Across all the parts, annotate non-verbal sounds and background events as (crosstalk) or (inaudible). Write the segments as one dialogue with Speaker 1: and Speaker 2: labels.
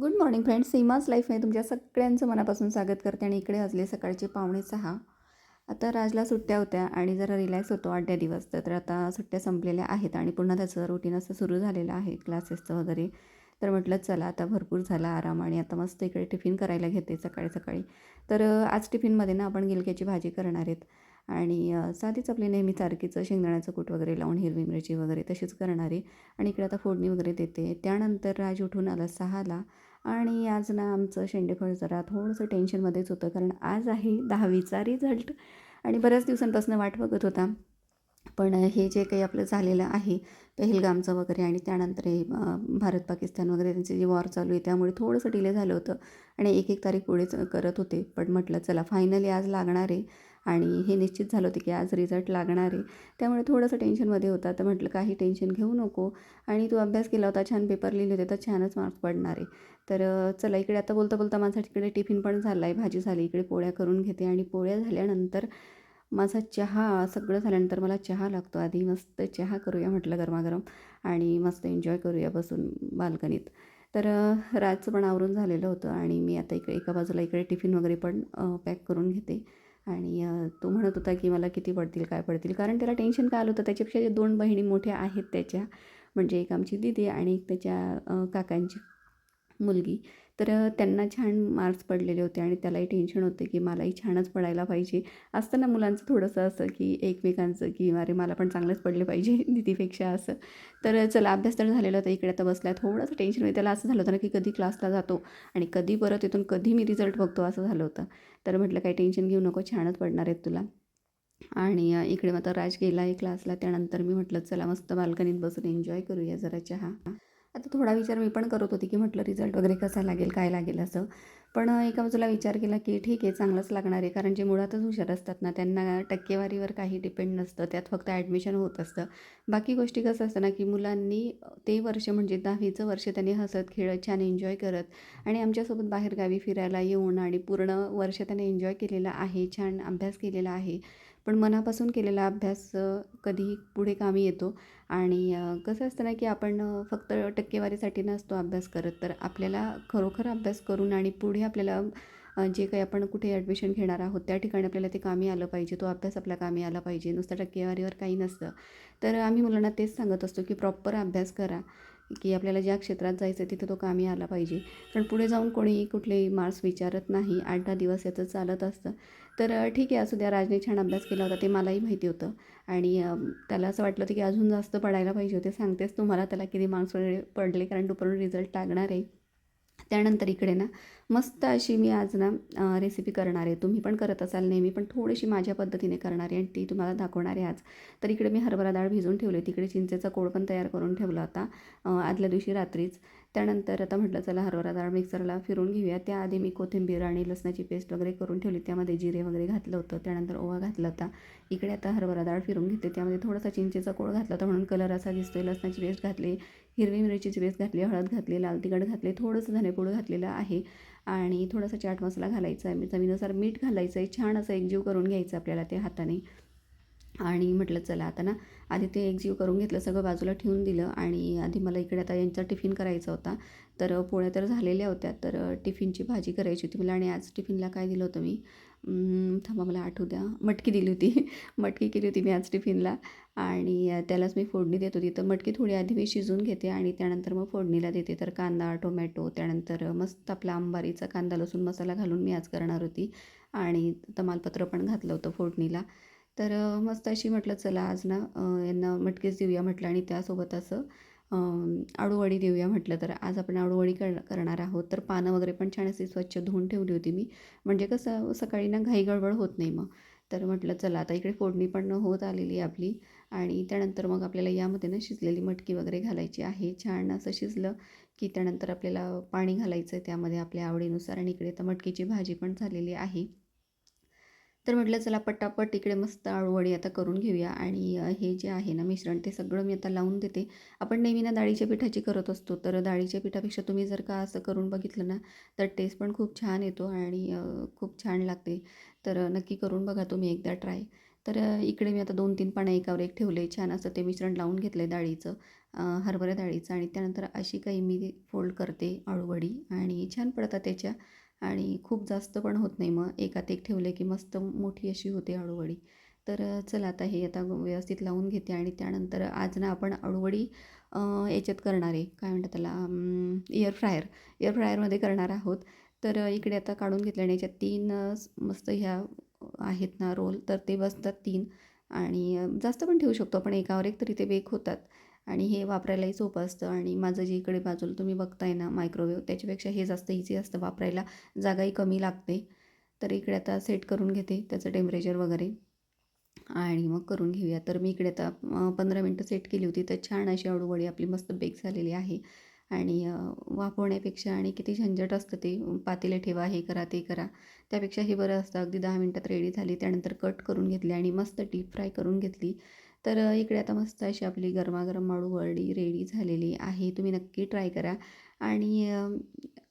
Speaker 1: Good morning friends Seema's लाईफमध्ये तुमच्या सगळ्यांचं मनापासून स्वागत करते आणि इकडे वाजले सकाळचे पावणे सहा. आता राजला सुट्ट्या होत्या आणि जरा रिलॅक्स होतो आठ दिवस. तर आता सुट्ट्या संपलेल्या आहेत आणि पुन्हा त्याचं रुटीन असं सुरू झालेलं आहे क्लासेसचं वगैरे. तर म्हटलं चला आता भरपूर झाला आराम आणि आता मस्त इकडे टिफिन करायला घेते सकाळी सकाळी. तर आज टिफिनमध्ये ना आपण गिलक्याची भाजी करणार आहेत. आणि साधीच आपली नेहमी सारखीचं शेंगदाण्याचं कूट वगैरे लावून हिरवी मिरची वगैरे तशीच करणार. आहे आणि इकडे आता फोडणी वगैरे देते. त्यानंतर राज उठून आला सहाला. आणि आज ना आमचं शेंडेफळ जरा थोडंसं टेन्शनमध्येच होतं कारण आज आहे दहावीचा रिझल्ट आणि बऱ्याच दिवसांपासून वाट बघत होता. पण हे जे काही आपलं झालेलं आहे पहलगामचं वगैरे आणि त्यानंतर हे भारत पाकिस्तान वगैरे त्यांचे जे वॉर चालू आहे त्यामुळे थोडंसं डिले झालं होतं आणि एक एक तारीख पुढेच करत होते. पण म्हटलं चला फायनली आज लागणार आहे. आणि हे निश्चित झालं होतं की आज रिझल्ट लागणार आहे. त्यामुळे थोडंसं टेन्शनमध्ये होता. तर म्हटलं काही टेन्शन घेऊ नको. आणि तू अभ्यास केला होता छान पेपर लिहिले होते तर छानच मार्क्स पडणार आहे. तर चला इकडे आता बोलता बोलता माझा तिकडे टिफिन पण झाला आहे भाजी झाली इकडे पोळ्या करून घेते. आणि पोळ्या झाल्यानंतर माझा चहा सगळं झाल्यानंतर मला चहा लागतो. आधी मस्त चहा करूया म्हटलं गरमागरम. आणि मस्त एन्जॉय करूया बसून बाल्कनीत. तर रातचं पण आवरून झालेलं होतं. आणि मी आता इकडे एका बाजूला इकडे टिफिन वगैरे पण पॅक करून घेते. आणि तो म्हणत होता की मला किती पडतील काय पडतील? कारण त्याला टेन्शन काय आलं होतं? त्याच्यापेक्षा ज्या दोन बहिणी मोठ्या आहेत त्याच्या. म्हणजे एक आमची दिदी आणि एक त्याच्या काकांची मुलगी. तर त्यांना छान मार्क्स पडलेले होते आणि त्यालाही टेन्शन होते की मलाही छानच पडायला पाहिजे. असतं ना मुलांचं थोडंसं असं की एकमेकांचं की अरे मला पण चांगलंच पडले पाहिजे (laughs) दीदीपेक्षा असं. तर चला अभ्यास तर झालेला होता इकडे आता बसला थोडंसं टेन्शन होतं. त्याला असं झालं होतं ना की कधी क्लासला जातो आणि कधी परत येतून कधी मी रिझल्ट बघतो असं झालं होतं. तर म्हटलं काही टेन्शन घेऊ नको छानच पडणार आहेत तुला. आणि इकडे मात्र राज गेला आहे क्लासला. त्यानंतर मी म्हटलं चला मस्त बाल्कनीत बसून एन्जॉय करूया जरा चहा. आता थोडा विचार मी पण करत होती की म्हटलं रिझल्ट वगैरे कसा लागेल काय लागेल असं. पण एका बाजूला विचार केला की ठीक आहे चांगलंच लागणार आहे. कारण जे मुळातच हुशार असतात ना त्यांना टक्केवारीवर काही डिपेंड नसतं. त्यात फक्त ॲडमिशन होत असतं. बाकी गोष्टी कसं असतं ना की मुलांनी ते वर्ष म्हणजे दहावीचं वर्ष त्यांनी हसत खेळत छान एन्जॉय करत आणि आमच्यासोबत बाहेरगावी फिरायला येऊन आणि पूर्ण वर्ष त्याने एन्जॉय केलेलं आहे छान अभ्यास केलेला आहे. पण मनापासून केलेला अभ्यास कधीही पुढे कामी येतो. आणि कसं असतं ना की आपण फक्त टक्केवारीसाठी नसतो अभ्यास करत तर आपल्याला खरोखर अभ्यास करून आणि पुढे आपल्याला जे काही आपण कुठे ॲडमिशन घेणार आहोत त्या ठिकाणी आपल्याला ते कामी आलं पाहिजे. तो अभ्यास आपल्या कामी आला पाहिजे. नुसतं टक्केवारीवर काही नसतं. तर आम्ही मुलांना तेच सांगत असतो की प्रॉपर अभ्यास करा की आपल्याला ज्या क्षेत्रात जायचं आहे तिथे तो कामी आला पाहिजे. कारण पुढे जाऊन कोणीही कुठलेही मार्क्स विचारत नाही. आठ दहा दिवस याचं चालत असतं. तर ठीक आहे असू द्या राजने छान अभ्यास केला होता ते मलाही माहिती होतं. आणि त्याला असं वाटलं होतं की अजून जास्त पडायला पाहिजे होते. सांगतेच तुम्हाला त्याला किती मार्क्स वगैरे पडले कारण दुपारून रिझल्ट लागणार आहे. त्यानंतर इकडे ना मस्त अशी मी आज ना रेसिपी करणार आहे. तुम्ही पण करत असाल नेहमी पण थोडीशी माझ्या पद्धतीने करणार आहे आणि ती तुम्हाला दाखवणार आहे आज. तर इकडे मी हरभरा डाळ भिजवून ठेवली तिकडे चिंचेचा कोळ पण तयार करून ठेवला होता आदल्या दिवशी रात्रीच. त्यानंतर आता म्हटलं चला हरभरा डाळ मिक्सरला फिरून घेऊया. त्याआधी मी कोथिंबीर आणि लसणाची पेस्ट वगैरे करून ठेवली. त्यामध्ये जिरे वगैरे घातलं होतं. त्यानंतर ओवा घातला होता. इकडे आता हरभरा डाळ फिरून घेते. त्यामध्ये थोडासा चिंचेचा कोळ घातला होता म्हणून कलर असा दिसतोय. लसणाची पेस्ट घातली. हिरवी मिरचीची पेस्ट घातली हळद घातली लाल तिखट घातले थोडंसं धनेपूड घातलेलं आहे. आणि थोडासा चाट मसाला घालायचा आहे. चवीनुसार मीठ घालायचं आहे छान असं एकजीव करून घ्यायचं आपल्याला ते हाताने. आणि म्हटलं चला आता ना आधी ते एकजीव करून घेतलं सगळं बाजूला ठेवून दिलं. आणि आधी मला इकडे आता यांचा टिफिन करायचा होता. तर पोळ्या तर झालेल्या होत्या तर टिफिनची भाजी करायची होती मला आणि आज टिफिनला काय दिलं होतं मी? थांबा मला आठवू द्या. मटकी दिली होती. (laughs) मटकी केली होती मी आज टिफिनला आणि त्यालाच मी फोडणी देत होती. तर मटकी थोडी आधी मी शिजवून घेते आणि त्यानंतर मग फोडणीला देते. तर कांदा टोमॅटो त्यानंतर मस्त आपला आंबारीचा कांदा लसूण मसाला घालून मी आज करणार होती आणि तमालपत्र पण घातलं होतं फोडणीला. तर मस्त अशी म्हटलं चला आज ना यांना मटकीच देऊया म्हटलं आणि त्यासोबत असं आडूवडी देऊया म्हटलं तर. आज आपण अळूवडी कर करणार आहोत. तर पानं वगैरे पण छान अशी स्वच्छ धुवून ठेवली होती मी. म्हणजे कसं सकाळी ना घाई गडबड होत नाही मग. तर म्हटलं चला आता इकडे फोडणी पण होत आलेली आहे आपली. आणि त्यानंतर मग आपल्याला यामध्ये ना शिजलेली मटकी वगैरे घालायची आहे. छान असं शिजलं की त्यानंतर आपल्याला पाणी घालायचं आहे त्यामध्ये आपल्या आवडीनुसार. आणि इकडे तर मटकीची भाजी पण झालेली आहे. तर म्हटलं चला पटापट इकडे मस्त आळूवडी आता करून घेऊया. आणि हे जे आहे ना मिश्रण ते सगळं मी आता लावून देते. आपण नेहमी ना डाळीच्या पिठाची करत असतो. तर डाळीच्या पिठापेक्षा तुम्ही जर का असं करून बघितलं ना तर टेस्ट पण खूप छान येतो आणि खूप छान लागते. तर नक्की करून बघा तुम्ही एकदा ट्राय तर इकडे मी आता दोन तीन पानं एकावर एक ठेवले. छान असं ते मिश्रण लावून घेतलं आहे डाळीचं हरभऱ्या हरभरा डाळीचं. आणि त्यानंतर अशी काही मी फोल्ड करते आळूवडी. आणि छान पडतात त्याच्या. आणि खूप जास्त पण होत नाही मग एकात एक ठेवले की मस्त मोठी अशी होते अळूवडी. तर चला आता हे आता व्यवस्थित लावून घेते आणि त्यानंतर आज ना आपण अळूवडी याच्यात करणार आहे. काय म्हणतात त्याला एअर फ्रायर एअर फ्रायरमध्ये करणार आहोत. तर इकडे आता काढून घेतले आणि याच्यात तीन मस्त ह्या आहेत ना रोल. तर ते बसतात तीन आणि जास्त पण ठेवू शकतो. आपण एकावर एक तरी ते बेक होतात. आणि हे वापरायलाही सोपं असतं. आणि माझं जे इकडे बाजूला तुम्ही बघताय ना मायक्रोवेव्ह त्याच्यापेक्षा हे जास्त इझी असतं वापरायला. जागाही कमी लागते. तर इकडे आता सेट करून घेते त्याचं टेम्परेचर वगैरे. आणि मग करून घेऊया. तर मी इकडे आता पंधरा मिनटं सेट केली होती. तर छान अशी अळूवडी आपली मस्त बेक झालेली आहे. आणि वाफवण्यापेक्षा आणि किती झंझट असतं ते पातेले ठेवा हे करा ते करा. त्यापेक्षा हे बरं असतं. अगदी दहा मिनटात रेडी झाली. त्यानंतर कट करून घेतली आणि मस्त डीप फ्राय करून घेतली. तर इकडे आता मस्त अशी आपली गरमागरम अळूवडी रेडी झालेली आहे. तुम्ही नक्की ट्राय करा. आणि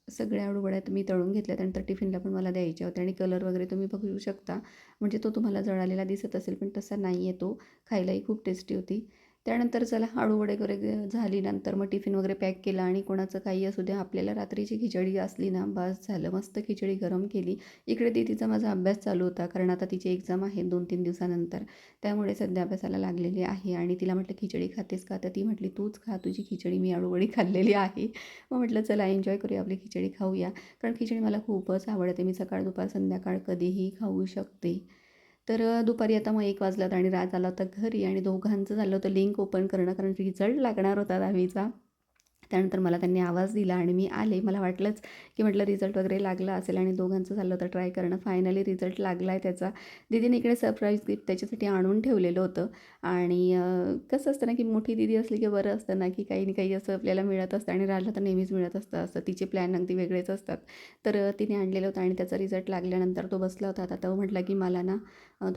Speaker 1: सगळ्या अळूवड्या तुम्ही तळून घेतल्या त्यानंतर टिफिनला पण मला द्यायच्या होत्या आणि कलर वगैरे तुम्ही बघू शकता. म्हणजे तो तुम्हाला जळालेला दिसत असेल पण तसा नाही आहे तो. खायलाही खूप टेस्टी होती. त्यानंतर चला अळूवडे वगैरे झाली नंतर मग टिफिन वगैरे पॅक केला आणि कोणाचं काही असू द्या आपल्याला रात्रीची खिचडी असली ना बस झालं मस्त खिचडी गरम केली. इकडे तिचा माझा अभ्यास चालू होता कारण आता तिची एक्झाम आहे दोन तीन दिवसानंतर. त्यामुळे सध्या अभ्यासाला लागलेली आहे आणि तिला म्हटलं खिचडी खातेस का? तर ती म्हटली तूच खा तुझी खिचडी मी अळूवडी खाल्लेली आहे. मग म्हटलं चला एन्जॉय करूया आपली खिचडी खाऊया. कारण खिचडी मला खूपच आवडते. मी सकाळ दुपार संध्याकाळ कधीही खाऊ शकते. तर दुपारी आता मग एक वाजलात आणि राज आला होता घरी आणि दोघांचं झालं होतं लिंक ओपन करणं कारण रिझल्ट लागणार होता दहावीचा. त्यानंतर मला त्यांनी आवाज दिला आणि मी आले. मला वाटलंच की म्हटलं रिझल्ट वगैरे लागला असेल आणि दोघांचं झालं तर ट्राय करणं. फायनली रिझल्ट लागला आहे त्याचा. दिदीने इकडे सरप्राईज गिफ्ट त्याच्यासाठी आणून ठेवलेलं होतं. आणि कसं असतं ना की मोठी दिदी असली की बरं असतं ना की काही ना काही असं आपल्याला मिळत असतं आणि राहिलं तर नेहमीच मिळत असतं. असं तिचे प्लॅन अगदी वेगळेच असतात. तर तिने आणलेलं होतं आणि त्याचा रिझल्ट लागल्यानंतर तो बसला होता. आता तो म्हटला की मला ना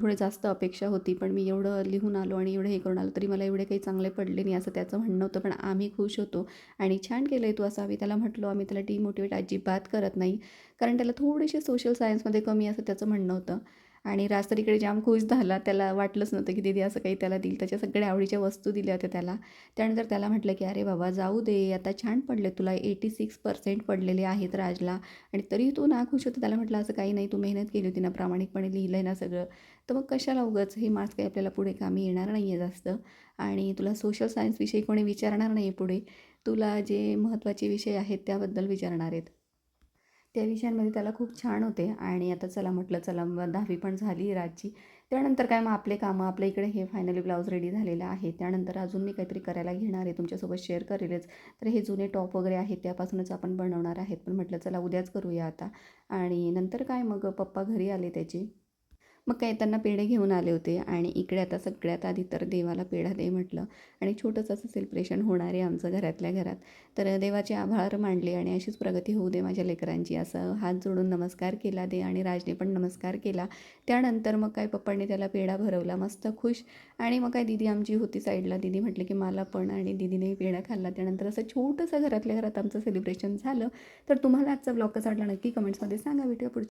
Speaker 1: थोडे जास्त अपेक्षा होती पण मी एवढं लिहून आलो आणि एवढं हे करून आलो तरी मला एवढे काही चांगले पडले नाही असं त्याचं म्हणणं होतं. पण आम्ही खुश होतो आणि छान केलं आहे तू असं आम्ही त्याला म्हटलो आम्ही त्याला डिमोटिवेट अजिबात करत नाही. कारण त्याला थोडीशी सोशल सायन्समध्ये कमी असं त्याचं म्हणणं होतं. आणि राज तर इकडे जाम खुश झाला. त्याला वाटलंच नव्हतं की दीदी असं काही त्याला देईल. त्याच्या सगळ्या आवडीच्या वस्तू दिल्या होत्या त्याला. त्यानंतर त्याला म्हटलं की अरे बाबा जाऊ दे. आता छान पडले. तुला एटी सिक्स पर्सेंट पडलेले आहेत राजला. आणि तरी तू ना खुश होतं. त्याला म्हटलं असं काही नाही. तू मेहनत केली होती ना प्रामाणिकपणे लिहिलं आहे ना सगळं. तर मग कशाला उगंच? हे मार्क्स काही आपल्याला पुढे कामी येणार नाही आहे जास्त. आणि तुला सोशल सायन्सविषयी कोणी विचारणार नाही आहे पुढे. तुला जे महत्त्वाचे विषय आहेत त्याबद्दल विचारणार आहेत. त्या विषयांमध्ये त्याला खूप छान होते. आणि आता चला म्हटलं चला मग दहावी पण झाली राजची. त्यानंतर काय मग आपले कामं आपल्या इकडे हे फायनली ब्लाऊज रेडी झालेलं आहे. त्यानंतर अजून मी काहीतरी करायला घेणार आहे तुमच्यासोबत शेअर करेलच. तर हे जुने टॉप वगैरे आहेत त्यापासूनच आपण बनवणार आहेत. पण म्हटलं चला उद्याच करूया आता. आणि नंतर काय मग पप्पा घरी आले त्याचे. मग काय त्यांना पेढे घेऊन आले होते आणि इकडे आता सगळ्यात आधी तर देवाला पेढा दे म्हटलं. आणि छोटंसं असं सेलिब्रेशन होणार आहे आमचं घरातल्या घरात. तर देवाचे आभार मांडले आणि अशीच प्रगती होऊ दे माझ्या लेकरांची. असं हात जोडून नमस्कार केला दे आणि राजने पण नमस्कार केला. त्यानंतर मग काय पप्पांनी त्याला पेढा भरवला मस्त खुश. आणि मग काय दिदी आमची होती साईडला. दिदी म्हटली की मला पण आणि दिदीने पेढा खाल्ला. त्यानंतर असं छोटंसं घरातल्या घरात आमचं सेलिब्रेशन झालं. तर तुम्हाला आजचा ब्लॉग कसा वाटला नक्की कमेंट्समध्ये सांगा. भेटूया पुढे